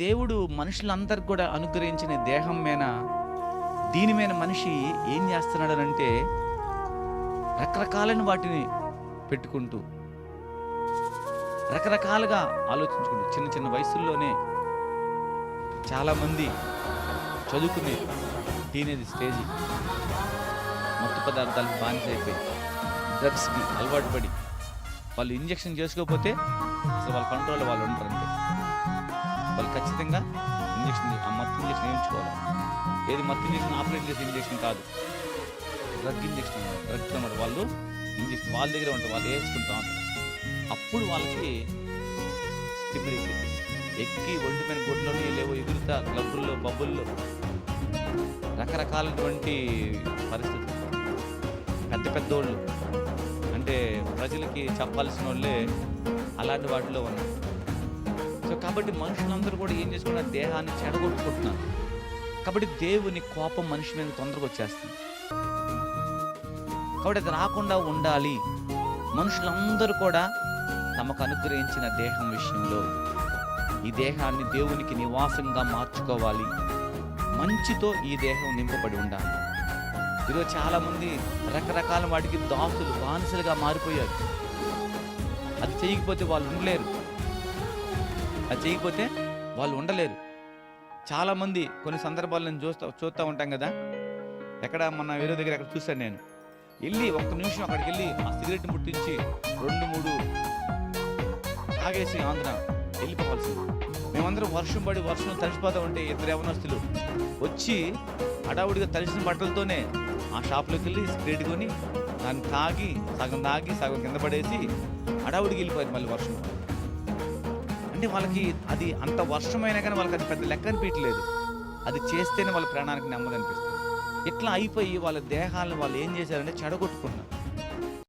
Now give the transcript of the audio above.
దేవుడు మనుషులందరికి కూడా అనుగ్రహించిన దేహం మీద దీని మీద మనిషి ఏం చేస్తున్నాడనంటే రకరకాలైన వాటిని పెట్టుకుంటూ రకరకాలుగా ఆలోచించుకుంటూ చిన్న చిన్న వయసుల్లోనే చాలామంది చదువుకునే టీనేజ్ స్టేజ్ మత్తు పదార్థాలకు బానిస అయిపోయి డ్రగ్స్కి అలవాటు పడి వాళ్ళు ఇంజెక్షన్ చేసుకోకపోతే అసలు వాళ్ళ కంట్రోల్లో వాళ్ళు ఉంటారు వాళ్ళు ఖచ్చితంగా ఇంజక్షన్ ఆ మత్తు ఇంజక్షన్ వేయించుకోవాలి. ఏది మత్తు ఇంజక్షన్ ఆపరేట్ చేసే ఇంజెక్షన్ కాదు. డ్రగ్ ఇంజెక్షన్ డ్రగ్ అన్నమాట వాళ్ళు ఇంజక్షన్ వాళ్ళ దగ్గర ఉంటారు వాళ్ళు వేసుకుంటా ఉంటారు అప్పుడు వాళ్ళకి తిమ్మిడి ఎక్కి ఒంటి పైన లేవో ఎగురుతా క్లబ్బుల్లో బబ్బుల్లో. రకరకాలటువంటి పరిస్థితులు. పెద్ద పెద్దోళ్ళు. అంటే ప్రజలకి చెప్పాల్సిన వాళ్ళే అలాంటి వాటిలో ఉన్నారు. సో కాబట్టి మనుషులందరూ కూడా ఏం చేసుకున్నారు? దేహాన్ని చెడగొట్టుకుంటున్నారు. కాబట్టి దేవుని కోపం మనిషి మీద తొందరగా వచ్చేస్తుంది. కాబట్టి అది రాకుండా ఉండాలి. మనుషులందరూ కూడా తమకు అనుగ్రహించిన దేహం విషయంలో ఈ దేహాన్ని దేవునికి నివాసంగా మార్చుకోవాలి. మంచితో ఈ దేహం నింపబడి ఉండాలి. ఈరోజు చాలామంది రకరకాల వాటికి దాసులు బానిసలుగా మారిపోయారు. అది చేయకపోతే వాళ్ళు ఉండలేరు. అది చేయకపోతే వాళ్ళు ఉండలేరు. చాలామంది కొన్ని సందర్భాలు నేను చూస్తా చూస్తూ ఉంటాం కదా. ఎక్కడ మన వేరే దగ్గర ఎక్కడ చూశాను నేను. వెళ్ళి ఒక్క నిమిషం అక్కడికి వెళ్ళి ఆ సిగరెట్ ముట్టించి రెండు మూడు తాగేసి ఆంధ్ర వెళ్ళిపోవాల్సింది. మేమందరం వర్షం పడి వర్షం తడిసిపోతా ఉంటే ఇద్దరు యవనస్తులు వచ్చి హడావుడిగా తడిసిన బట్టలతోనే ఆ షాప్లోకి వెళ్ళి సిగరెట్ కొని దాన్ని తాగి సగం తాగి సగం కింద పడేసి హడావుడికి వెళ్ళిపోయారు మళ్ళీ వర్షం. అంటే వాళ్ళకి అది అంత వర్షమైనా కానీ వాళ్ళకి అది పెద్ద లెక్క అనిపించలేదు అది చేస్తేనే వాళ్ళ ప్రాణానికి నెమ్మది అనిపిస్తుంది. ఇట్లా అయిపోయి వాళ్ళ దేహాలను వాళ్ళు ఏం చేశారంటే చెడగొట్టుకున్నారు.